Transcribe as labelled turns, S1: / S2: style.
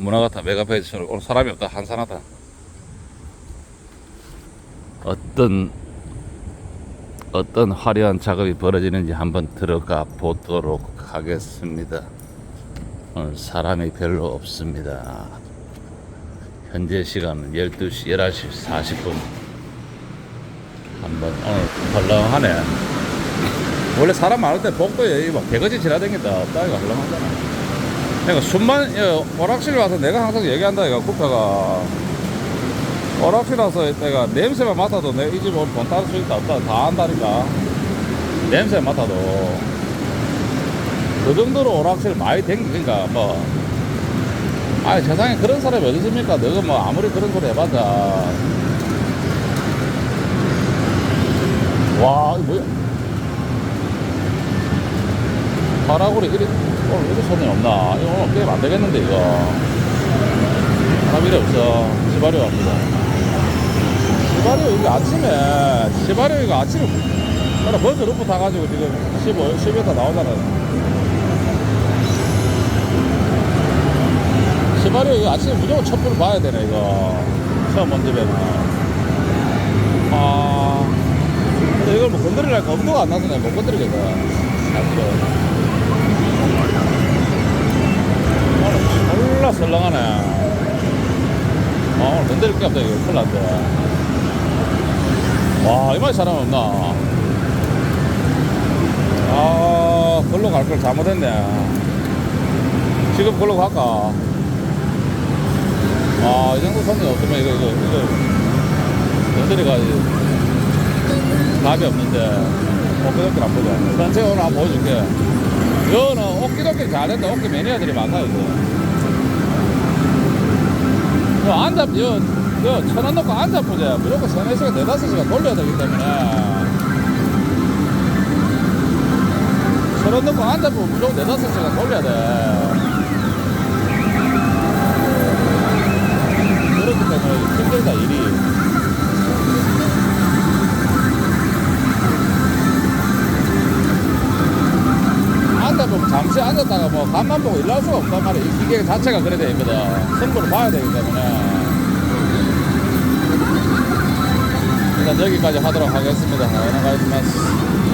S1: 문화가타 메가페이지처럼 오늘 사람이 없다. 한산하다. 어떤 어떤 화려한 작업이 벌어지는지 한번 들어가 보도록 하겠습니다. 오늘 사람이 별로 없습니다. 현재 시간은 12시 11시 40분. 한번 오늘 헐렁하네. 원래 사람 많을 때 복도에 이막 개거지 지나다닌다. 따위가 헐렁하잖아 그러니까 숨만 예, 오락실 와서 내가 항상 얘기한다 이거 쿠페가. 오락실 와서 내가 냄새만 맡아도 내가 이집 오늘 돈 따를 수 있다 없다 다 안다니까. 냄새 맡아도. 그 정도로 오락실 많이 댕기니까 뭐 아니 세상에 그런 사람이 어디 있습니까? 너가 뭐 아무리 그런 소리 해봤자. 와 이거 뭐야? 파라골이 이리 오늘 이리 손이 없나? 이거 오늘 게임 안 되겠는데 이거. 사람 이리 없어. 시바리오 합니다. 시바리오 이거 아침에 시바리오 이거 아침에 그래 벌써 루프 타가지고 지금 15, 10m 나오잖아. 시바리오 이거 아침에 무조건 촛불 봐야 되네 이거. 처음 온 집에는. 아. 근데 이걸 뭐 건드리려니까? 엄두가 안 나서 내가 못 건드리겠다. 사실은 졸라 설렁하네. 아 오늘 건드릴 게 없다 이거 큰일 났대 와 이마에 사람 없나? 아 걸로 갈 걸 잘못했네. 지금 걸로 갈까? 아 이 정도 손이 없으면 이거 이거 이거 건드려가지고 답이 없는데. 안 보자. 전체 오늘 한번 보여줄게. 이거는 옥기도끼 잘했다. 옥기 매니아들이 많다 이거 앉아 이거, 이거 천원 놓고 앉아 보자. 무조건 세네 시간 네다섯 시간 돌려야 되기 때문에. 천원 놓고 앉아 보면 무조건 네다섯 시간 돌려야 돼 잠시 앉았다가 뭐 간만 보고 일할 수가 없단 말이야. 이 기계 자체가 그래 돼 있거든. 승부를 봐야 되기 때문에. 일단 여기까지 하도록 하겠습니다. 오늘 가겠습니다.